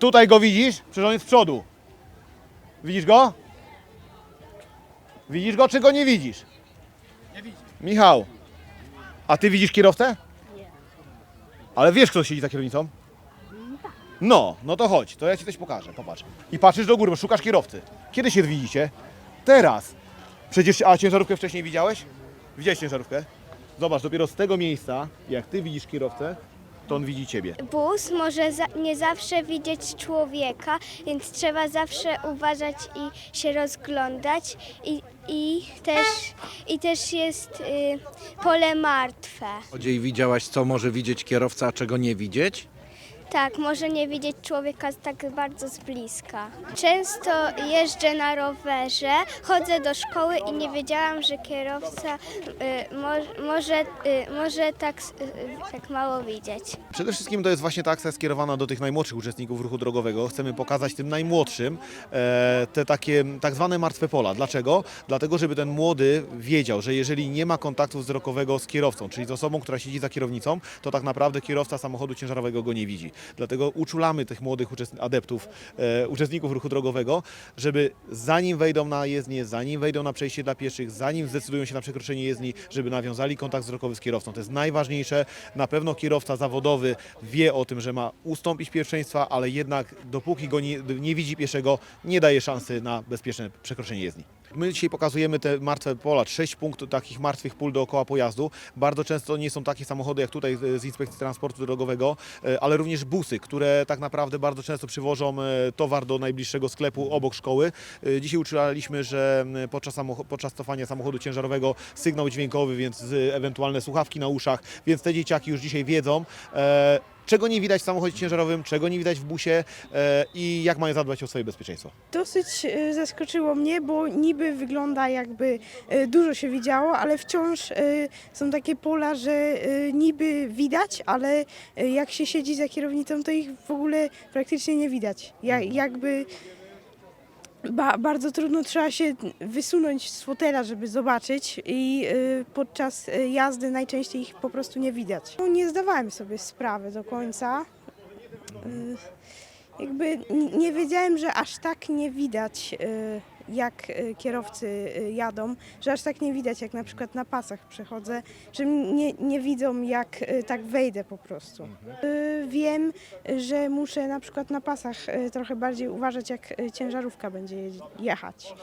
Tutaj go widzisz? Przecież on jest z przodu. Widzisz go? Widzisz go, czy go nie widzisz? Nie widzę. Michał, a ty widzisz kierowcę? Nie. Ale wiesz, kto siedzi za kierownicą? No, no to chodź, to ja ci coś pokażę, popatrz. I patrzysz do góry, bo szukasz kierowcy. Kiedy się widzicie? Teraz. Przecież, a ciężarówkę wcześniej widziałeś? Widziałeś ciężarówkę? Zobacz, dopiero z tego miejsca, jak ty widzisz kierowcę, to on widzi ciebie. Bus może za, nie zawsze widzieć człowieka, więc trzeba zawsze uważać i się rozglądać. I, i, też, i też jest y, pole martwe. Chodziej widziałaś, co może widzieć kierowca, a czego nie widzieć? Tak, może nie widzieć człowieka tak bardzo z bliska. Często jeżdżę na rowerze, chodzę do szkoły i nie wiedziałam, że kierowca y, mo, może, y, może tak, y, tak mało widzieć. Przede wszystkim to jest właśnie ta akcja skierowana do tych najmłodszych uczestników ruchu drogowego. Chcemy pokazać tym najmłodszym e, te takie tak zwane martwe pola. Dlaczego? Dlatego, żeby ten młody wiedział, że jeżeli nie ma kontaktu wzrokowego z kierowcą, czyli z osobą, która siedzi za kierownicą, to tak naprawdę kierowca samochodu ciężarowego go nie widzi. Dlatego uczulamy tych młodych adeptów, e, uczestników ruchu drogowego, żeby zanim wejdą na jezdnię, zanim wejdą na przejście dla pieszych, zanim zdecydują się na przekroczenie jezdni, żeby nawiązali kontakt wzrokowy z kierowcą. To jest najważniejsze. Na pewno kierowca zawodowy wie o tym, że ma ustąpić pierwszeństwa, ale jednak dopóki go nie, nie widzi pieszego, nie daje szansy na bezpieczne przekroczenie jezdni. My dzisiaj pokazujemy te martwe pola, sześć punktów takich martwych pól dookoła pojazdu. Bardzo często nie są takie samochody jak tutaj z Inspekcji Transportu Drogowego, e, ale również busy, które tak naprawdę bardzo często przywożą e, towar do najbliższego sklepu obok szkoły. E, Dzisiaj uczulaliśmy, że podczas, podczas cofania samochodu ciężarowego sygnał dźwiękowy, więc ewentualne słuchawki na uszach, więc te dzieciaki już dzisiaj wiedzą. Czego nie widać w samochodzie ciężarowym, czego nie widać w busie e, i jak mają zadbać o swoje bezpieczeństwo. Dosyć e, zaskoczyło mnie, bo niby wygląda jakby e, dużo się widziało, ale wciąż e, są takie pola, że e, niby widać, ale e, jak się siedzi za kierownicą, to ich w ogóle praktycznie nie widać. Ja, jakby ba, bardzo trudno trzeba się wysunąć z fotela, żeby zobaczyć i e, podczas e, jazdy najczęściej ich po prostu nie widać. No, nie zdawałem sobie sprawy do końca. E, jakby nie wiedziałem, że aż tak nie widać, y, jak y, kierowcy y, jadą, że aż tak nie widać, jak na przykład na pasach przechodzę, że nie, nie widzą, jak tak wejdę po prostu. Wiem, że muszę na przykład na pasach trochę bardziej uważać, jak ciężarówka będzie je- jechać.